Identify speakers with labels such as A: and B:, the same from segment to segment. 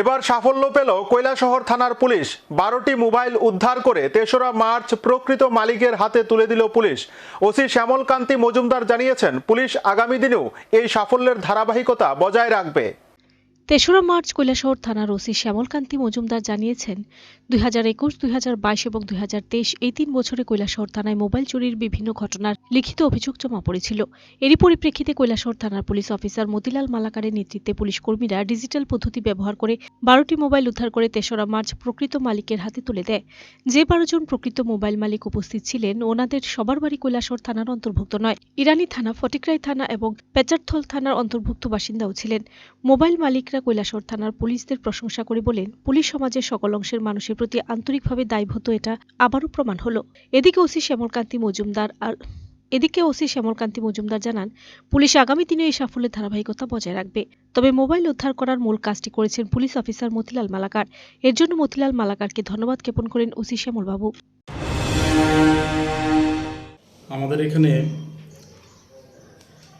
A: এবার সাফল্য পেল কৈলাসহর থানার পুলিশ। বারোটি মোবাইল উদ্ধার করে তেসরা মার্চ প্রকৃত মালিকের হাতে তুলে দিল পুলিশ। ওসি শ্যামলকান্তি মজুমদার জানিয়েছেন, পুলিশ আগামী দিনেও এই সাফল্যের ধারাবাহিকতা বজায় রাখবে।
B: তেসরা মার্চ কৈলাসহর থানার ওসি শ্যামলকান্তি মজুমদার জানিয়েছেন, দুই হাজার একুশ, দুই হাজার বাইশ এবং দুই হাজার তেইশ এই তিন বছরে কৈলাসহর থানায় মোবাইল চুরির বিভিন্ন ঘটনার লিখিত অভিযোগ জমা পড়েছিল। এরই পরিপ্রেক্ষিতে কৈলাসহর থানার পুলিশ অফিসার মতিলাল মালাকারের নেতৃত্বে পুলিশ কর্মীরা ডিজিটাল পদ্ধতি ব্যবহার করে বারোটি মোবাইল উদ্ধার করে তেসরা মার্চ প্রকৃত মালিকের হাতে তুলে দেয়। যে বারো জন প্রকৃত মোবাইল মালিক উপস্থিত ছিলেন, ওনাদের সবার বাড়ি কৈলাসহর থানার অন্তর্ভুক্ত নয়। ইরানি থানা ফটিকরাই থানা এবং পেচারথল থানার অন্তর্ভুক্ত বাসিন্দাও ছিলেন। মোবাইল মালিকরা কৈলাসহর থানার পুলিশদের প্রশংসা করে বলেন পুলিশ সমাজের সকল অংশের মানুষের প্রতি আন্তরিকভাবে দায়বদ্ধ এটা আবারও প্রমাণ হলো। এদিকে ওসি শ্যামলকান্তি মজুমদার আর এদিকে ওসি শ্যামলকান্তি মজুমদার জানান, পুলিশ আগামী দিনে এই সাফল্যের ধারাবাহিকতা বজায় রাখবে। তবে মোবাইল উদ্ধার করার মূল কাজটি করেছেন পুলিশ অফিসার মতিলাল মালাকার। এর জন্য মতিলাল মালাকারকে ধন্যবাদ জ্ঞাপন করেন ওসি শ্যামলবাবু।
C: আমাদের এখানে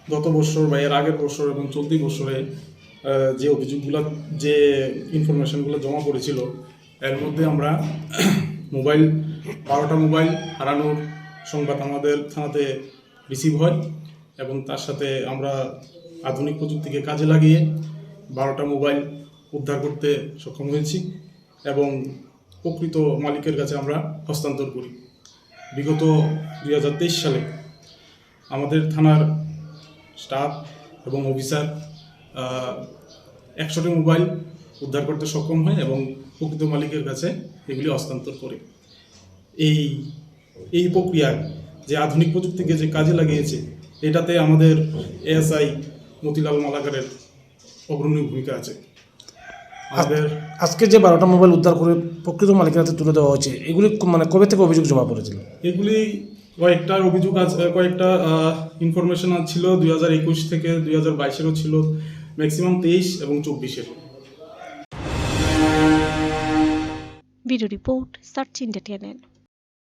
C: গত বছর বা এর আগের বছর এবং চলতি বছরে যে অভিযোগগুলো, যে ইনফরমেশনগুলো জমা পড়েছিল, এর মধ্যে আমরা মোবাইল, বারোটা মোবাইল হারানোর সংবাদ আমাদের থানাতে রিসিভ হয় এবং তার সাথে আমরা আধুনিক প্রযুক্তিকে কাজে লাগিয়ে বারোটা মোবাইল উদ্ধার করতে সক্ষম হয়েছি এবং প্রকৃত মালিকের কাছে আমরা হস্তান্তর করি। বিগত দু হাজার তেইশ সালে আমাদের থানার স্টাফ এবং অফিসার একশোটি মোবাইল উদ্ধার করতে সক্ষম হয় এবং প্রকৃত মালিকের কাছে এগুলি হস্তান্তর করে। এই এই প্রক্রিয়ায় যে আধুনিক প্রযুক্তিকে যে কাজে লাগিয়েছে এটাতে আমাদের এএসআই মতিলাল মালাকারের অগ্রণী ভূমিকা আছে। আমাদের
D: আজকে যে বারোটা মোবাইল উদ্ধার করে প্রকৃত মালিকের হাতে তুলে দেওয়া হয়েছে এগুলি মানে কবে থেকে অভিযোগ জমা পড়েছিল?
C: এগুলি কয়েকটা অভিযোগ আছে কয়েকটা ইনফরমেশন ছিল দুই হাজার একুশ থেকে দুই হাজার বাইশেরও ছিল। ম্যাক্সিমাম তেইশ এবং চব্বিশের।
B: Video report search India